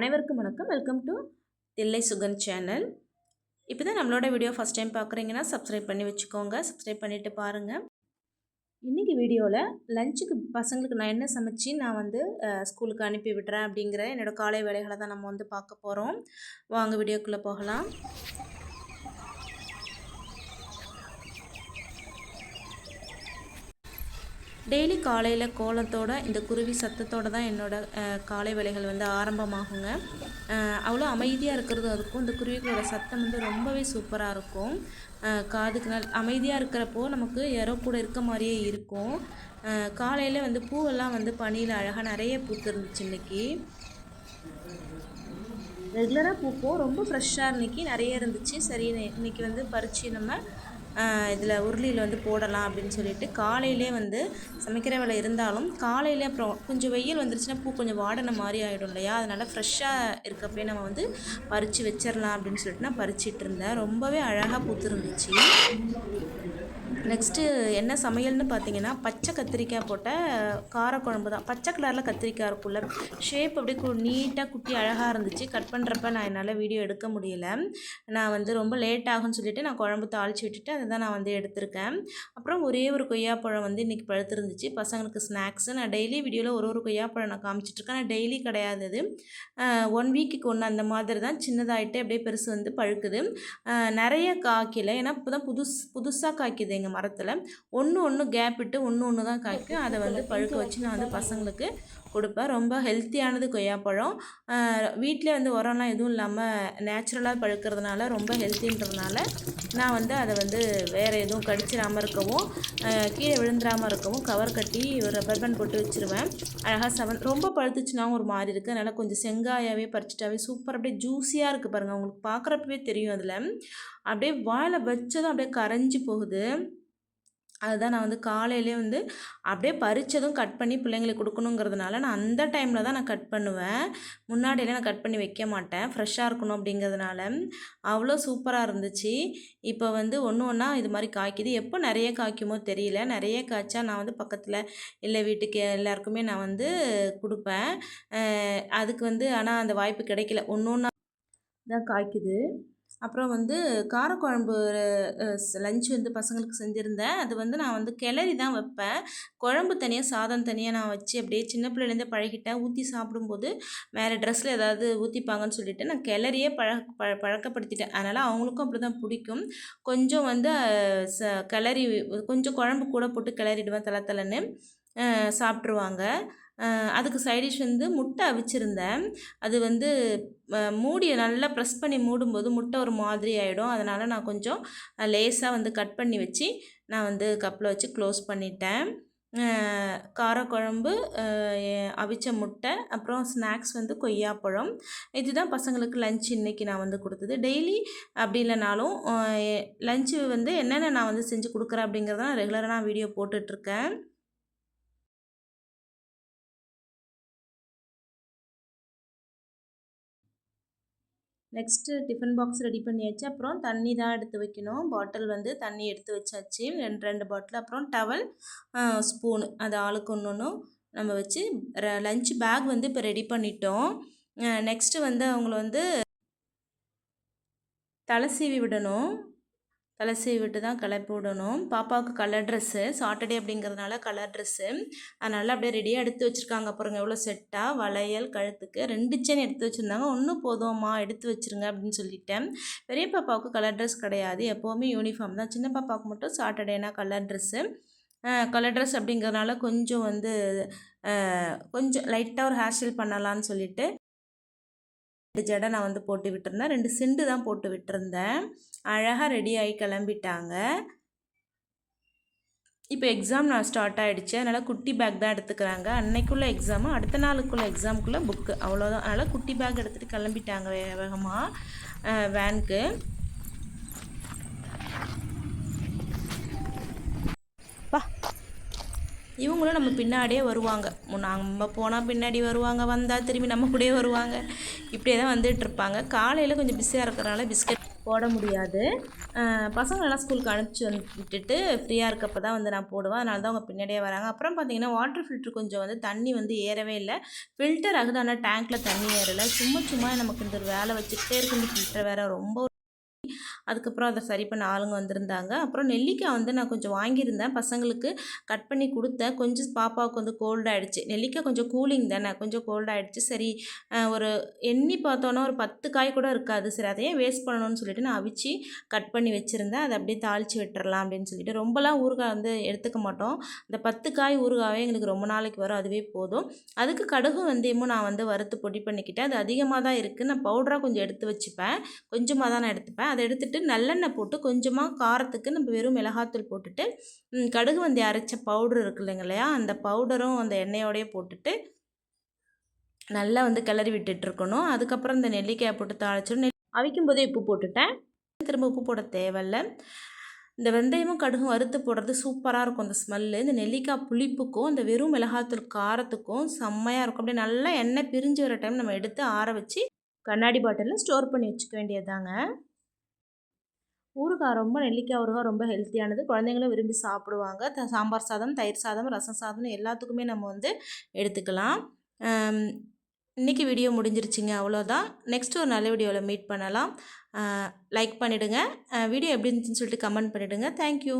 அனைவருக்கும் வணக்கம். Welcome to Thillai Sugan channel இப்போ தான் நம்மளோட வீடியோ ஃபஸ்ட் டைம் பார்க்குறீங்கன்னா சப்ஸ்கிரைப் பண்ணி வச்சுக்கோங்க. சப்ஸ்கிரைப் பண்ணிவிட்டு பாருங்கள் இன்றைக்கி வீடியோவில் லஞ்சுக்கு பசங்களுக்கு நான் என்ன சமைச்சு நான் வந்து ஸ்கூலுக்கு அனுப்பி விடுறேன் அப்படிங்கிற என்னோடய காலை வேலைகளை தான் நம்ம வந்து பார்க்க போகிறோம் வாங்க வீடியோக்குள்ளே போகலாம். டெய்லி காலையில் கோலத்தோட இந்த குருவி சத்தத்தோடு தான் என்னோட காலை வேலைகள் வந்து ஆரம்பமாகுங்க. அவ்வளோ அமைதியாக இருக்கிறதும் இருக்கும். இந்த குருவிகளோட சத்தம் வந்து ரொம்பவே சூப்பராக இருக்கும். காதுக்கு நல் அமைதியாக இருக்கிறப்போ நமக்கு யாரோ கூட இருக்க மாதிரியே இருக்கும். காலையில் வந்து பூவெல்லாம் வந்து பனியில் அழகாக நிறைய பூத்துருந்துச்சு இன்னைக்கு. ரெகுலராக பூப்போம். ரொம்ப ஃப்ரெஷ்ஷாக இன்றைக்கி நிறைய இருந்துச்சு. சரி இன்னைக்கு வந்து பறித்து நம்ம இதில் உருளியில் வந்து போடலாம் அப்படின்னு சொல்லிட்டு காலையிலே வந்து சமைக்கிற வேலை இருந்தாலும் காலையிலே அப்புறம் கொஞ்சம் வெயில் வந்துருச்சுன்னா பூ கொஞ்சம் வாடின மாதிரி ஆகிடும் இல்லையா? அதனால் ஃப்ரெஷ்ஷாக இருக்கப்பே நம்ம வந்து பறித்து வச்சிடலாம் அப்படின்னு சொல்லிட்டு நான் பறிச்சிட்டு இருந்தேன். ரொம்பவே அழகாக பூத்துருந்துச்சு. நெக்ஸ்ட்டு என்ன சமையல்னு பார்த்தீங்கன்னா பச்சை கத்திரிக்காய் போட்ட காரக்குழம்பு தான். பச்சை கலரில் கத்திரிக்காய் இருக்கும்ல. ஷேப் அப்படியே கு நீட்டாக குட்டி அழகாக இருந்துச்சு. கட் பண்ணுறப்ப நான் என்னால் வீடியோ எடுக்க முடியல. நான் வந்து ரொம்ப லேட் ஆகும்னு சொல்லிட்டு நான் குழம்பு தாளித்து விட்டுட்டு அதை தான் நான் வந்து எடுத்திருக்கேன். அப்புறம் ஒரே ஒரு கொய்யாப்பழம் வந்து இன்றைக்கி பழுத்திருந்துச்சு. பசங்களுக்கு ஸ்நாக்ஸு நான் டெய்லி வீடியோவில் ஒரு ஒரு கொய்யாப்பழம் நான் காமிச்சிட்ருக்கேன் ஆனால் டெய்லி கிடையாது அது. ஒன் வீக்குக்கு ஒன்று அந்த மாதிரி தான். சின்னதாகிட்டு அப்படியே பெருசு வந்து பழுக்குது. நிறைய காய்க்கல. ஏன்னா இப்போ தான் புதுசு புதுசாக காய்க்குது எங்கள் மரத்தில் ஒன்று ஒன்று கேப் விட்டு ஒன்று ஒன்று தான் காய்க்கும். அதை வந்து பழுக்க வச்சு நான் வந்து பசங்களுக்கு கொடுப்பேன். ரொம்ப ஹெல்த்தியானது கொய்யாப்பழம் வீட்டிலே வந்து உரம்லாம் எதுவும் இல்லாமல் நேச்சுரலாக பழுக்கிறதுனால ரொம்ப ஹெல்த்தின்றதுனால நான் வந்து அதை வந்து வேறு எதுவும் கடிச்சிடாமல் இருக்கவும் கீழே விழுந்துடாமல் இருக்கவும் கவர் கட்டி ஒரு ரப்பர் பேண்ட் போட்டு வச்சுருவேன். அழகாக செவன் ரொம்ப பழுத்துச்சுனாவும் ஒரு மாதிரி இருக்குது அதனால் கொஞ்சம் செங்காயாவே பறிச்சிட்டாவே சூப்பர் அப்படியே ஜூஸியாக இருக்குது பாருங்கள் உங்களுக்கு பார்க்குறப்பவே தெரியும் அதில். அப்படியே வாயில் வச்சதும் அப்படியே கரைஞ்சி போகுது. அதுதான் நான் வந்து காலையிலே வந்து அப்படியே பறிச்சதும் கட் பண்ணி பிள்ளைங்களுக்கு கொடுக்கணுங்கிறதுனால நான் அந்த டைமில் தான் நான் கட் பண்ணுவேன். முன்னாடியெல்லாம் நான் கட் பண்ணி வைக்க மாட்டேன். ஃப்ரெஷ்ஷாக இருக்கணும் அப்படிங்கிறதுனால. அவ்வளோ சூப்பராக இருந்துச்சு. இப்போ வந்து ஒன்று ஒன்றா இது மாதிரி காய்க்குது. எப்போ நிறைய காய்க்குமோ தெரியல. நிறைய காய்ச்சா நான் வந்து பக்கத்தில் இல்லை வீட்டுக்கு எல்லாருக்குமே நான் வந்து கொடுப்பேன். அதுக்கு வந்து ஆனால் அந்த வாய்ப்பு கிடைக்கல. ஒன்று ஒன்றா தான் காய்க்குது. அப்புறம் வந்து காரக்குழம்பு லஞ்ச் வந்து பசங்களுக்கு செஞ்சுருந்தேன். அது வந்து நான் வந்து கிளறி தான் வைப்பேன். குழம்பு தனியாக சாதம் தனியாக நான் வச்சு அப்படியே சின்ன பிள்ளைலேருந்தே பழகிட்டேன். ஊற்றி சாப்பிடும்போது வேறு ட்ரெஸ்ஸில் ஏதாவது ஊற்றிப்பாங்கன்னு சொல்லிட்டு நான் கிளறியே பழ பழ பழக்கப்படுத்திட்டேன். அதனால் அவங்களுக்கும் அப்படி தான் பிடிக்கும். கொஞ்சம் வந்து ச கிளறி கொஞ்சம் குழம்பு கூட போட்டு கிளறிடுவேன் தலை தலைன்னு சாப்பிட்ருவாங்க அதுக்கு சைடிஷ் வந்து முட்டை அவிச்சிருந்தேன். அது வந்து மூடியை நல்லா ப்ரெஸ் பண்ணி மூடும்போது முட்டை ஒரு மாதிரி ஆகிடும் அதனால் நான் கொஞ்சம் லேசாக வந்து கட் பண்ணி வச்சு நான் வந்து கப்பில் வச்சு க்ளோஸ் பண்ணிட்டேன். காரக்குழம்பு அவிச்ச முட்டை அப்புறம் ஸ்நாக்ஸ் வந்து கொய்யாப்பழம். இதுதான் பசங்களுக்கு லஞ்ச் இன்றைக்கி நான் வந்து கொடுத்தது. டெய்லி அப்படி இல்லைனாலும் லஞ்சு வந்து என்னென்ன நான் வந்து செஞ்சு கொடுக்குறேன் அப்படிங்கிறத நான் ரெகுலராக நான் வீடியோ போட்டுட்ருக்கேன் நெக்ஸ்ட்டு டிஃபன் பாக்ஸ் ரெடி பண்ணியாச்சு. அப்புறம் தண்ணி தான் எடுத்து வைக்கணும். பாட்டில் வந்து தண்ணி எடுத்து வச்சாச்சு. ரெண்டு ரெண்டு பாட்டில் அப்புறம் டவல் ஸ்பூனு அது ஆளுக்கு ஒன்று ஒன்றும் நம்ம வச்சு லஞ்ச் பேக் வந்து இப்போ ரெடி பண்ணிட்டோம். நெக்ஸ்ட்டு வந்து அவங்கள வந்து தலை சீவி விடணும். கலசி விட்டு தான் கிளப்பி விடணும். பாப்பாவுக்கு கலர் ட்ரெஸ்ஸு சாட்டர்டே அப்படிங்கிறதுனால கலர் ட்ரெஸ்ஸு அதனால் அப்படியே ரெடியாக எடுத்து வச்சுருக்காங்க பாருங்க. எவ்வளோ செட்டாக வளையல் கழுத்துக்கு ரெண்டு செயின் எடுத்து வச்சுருந்தாங்க. ஒன்றும் போதும்மா எடுத்து வச்சுருங்க அப்படின்னு சொல்லிட்டேன். பெரிய பாப்பாவுக்கு கலர் ட்ரெஸ் கிடையாது. எப்போவுமே யூனிஃபார்ம் தான். சின்ன பாப்பாவுக்கு மட்டும் சாட்டர்டேனா கலர் ட்ரெஸ்ஸு கலர் ட்ரெஸ் அப்படிங்கிறதுனால கொஞ்சம் வந்து கொஞ்சம் லைட்டாக ஒரு ஹேர் ஸ்டைல் பண்ணலான்னு சொல்லிட்டு ரெண்டு ஜடை நான் வந்து போட்டு விட்டுருந்தேன். ரெண்டு சிண்டு தான் போட்டு விட்டுருந்தேன். அழகாக ரெடி ஆகி கிளம்பிட்டாங்க. இப்போ எக்ஸாம் நான் ஸ்டார்ட் ஆகிடுச்சு அதனால் குட்டி பேக் தான் எடுத்துக்கிறாங்க. அன்னைக்குள்ளே எக்ஸாமு அடுத்த நாளுக்குள்ள எக்ஸாமுக்குள்ளே புக்கு அவ்வளோதான் அதனால் குட்டி பேக் எடுத்துகிட்டு கிளம்பிட்டாங்க வேக வேகமாக வேனுக்கு இவங்களும் நம்ம பின்னாடியே வருவாங்க. நம்ம போனால் பின்னாடி வருவாங்க வந்தால் திரும்பி நம்ம கூடயே வருவாங்க. இப்படியே தான் வந்துட்டு இருப்பாங்க. காலையில் கொஞ்சம் பிஸியாக இருக்கிறனால பிஸ்கட் போட முடியாது. பசங்களெல்லாம் ஸ்கூலுக்கு அனுப்பிச்சி வந்து விட்டுட்டு ஃப்ரீயாக இருக்கப்போ தான் வந்து நான் போடுவேன். அதனால தான் அவங்க பின்னாடியே வராங்க. அப்புறம் பார்த்தீங்கன்னா வாட்டர் ஃபில்ட்ரு கொஞ்சம் வந்து தண்ணி வந்து ஏறவே இல்லை. ஃபில்டர் ஆகுது ஆனால் டேங்க்கில் தண்ணி ஏறலை. சும்மா சும்மா நமக்கு இந்த ஒரு வேலை வச்சுக்கிட்டே இருக்கு இந்த ஃபில்டர் வேறு ரொம்ப அதுக்கப்புறம் அதை சரி பண்ண ஆளுங்க வந்திருந்தாங்க. அப்புறம் நெல்லிக்காய் வந்து நான் கொஞ்சம் வாங்கியிருந்தேன். பசங்களுக்கு கட் பண்ணி கொடுத்தேன். கொஞ்சம் பாப்பாவுக்கு வந்து கோல்டாகிடுச்சு நெல்லிக்காய் கொஞ்சம் கூலிங் தானே? கொஞ்சம் கோல்டாகிடுச்சு சரி ஒரு எண்ணி பார்த்தோன்னா ஒரு பத்து காய் கூட இருக்காது. சரி அதையே வேஸ்ட் பண்ணணும்னு சொல்லிட்டு நான் அவிச்சு கட் பண்ணி வச்சுருந்தேன். அதை அப்படியே தாளித்து விட்டுறலாம் அப்படின்னு சொல்லிட்டு. ரொம்பலாம் ஊறுகாய் வந்து எடுத்துக்க மாட்டோம். இந்த பத்து காய் ஊறுகாவே எங்களுக்கு ரொம்ப நாளைக்கு வரும். அதுவே போதும். அதுக்கு கடுகு வெந்தயமும் நான் வந்து வறுத்து பொடி பண்ணிக்கிட்டேன். அது அதிகமாக தான் இருக்குது நான் பவுடராக கொஞ்சம் எடுத்து வச்சுப்பேன். கொஞ்சமாக தான் நான் எடுத்துப்பேன். அதை எடுத்துட்டு நல்லெண்ணெய் போட்டு கொஞ்சமாக காரத்துக்கு நம்ம வெறும் மிளகாத்தூள் போட்டுட்டு கடுகு வந்து அரைச்ச பவுடர் இருக்கு இல்லைங்க இல்லையா? அந்த பவுடரும் அந்த எண்ணெயோடையே போட்டுட்டு நல்லா வந்து கிளறி விட்டுட்ருக்கணும் அதுக்கப்புறம் இந்த நெல்லிக்காயை போட்டு தாளிச்சிடும் நெல் அவிக்கும் போதே உப்பு போட்டுட்டேன். திரும்ப உப்பு போட தேவையில்ல. இந்த வெந்தயமும் கடுகும் வறுத்து போடுறது சூப்பராக இருக்கும். அந்த ஸ்மெல்லு இந்த நெல்லிக்காய் புளிப்புக்கும் இந்த வெறும் மிளகாத்தூள் காரத்துக்கும் செம்மையாக இருக்கும். அப்படியே நல்லா எண்ணெய் பிரிஞ்சு வர டைம் நம்ம எடுத்து ஆற வச்சு கண்ணாடி பாட்டிலில் ஸ்டோர் பண்ணி வச்சுக்க வேண்டியதாங்க ஊறுகாய் ரொம்ப நெல்லிக்காய் ஊறுகாய் ரொம்ப ஹெல்த்தியானது குழந்தைங்களும் விரும்பி சாப்பிடுவாங்க. த சாம்பார் சாதம் தயிர் சாதம் ரசம் சாதம் எல்லாத்துக்குமே நம்ம வந்து எடுத்துக்கலாம். இன்றைக்கி இன்னைக்கு வீடியோ முடிஞ்சிருச்சுங்க. அவ்வளோதான் நெக்ஸ்ட் ஒரு நல்ல வீடியோவில் மீட் பண்ணலாம். லைக் பண்ணிவிடுங்க வீடியோ எப்படி இருந்துச்சுன்னு சொல்லிட்டு கமெண்ட் பண்ணிவிடுங்க தேங்க்யூ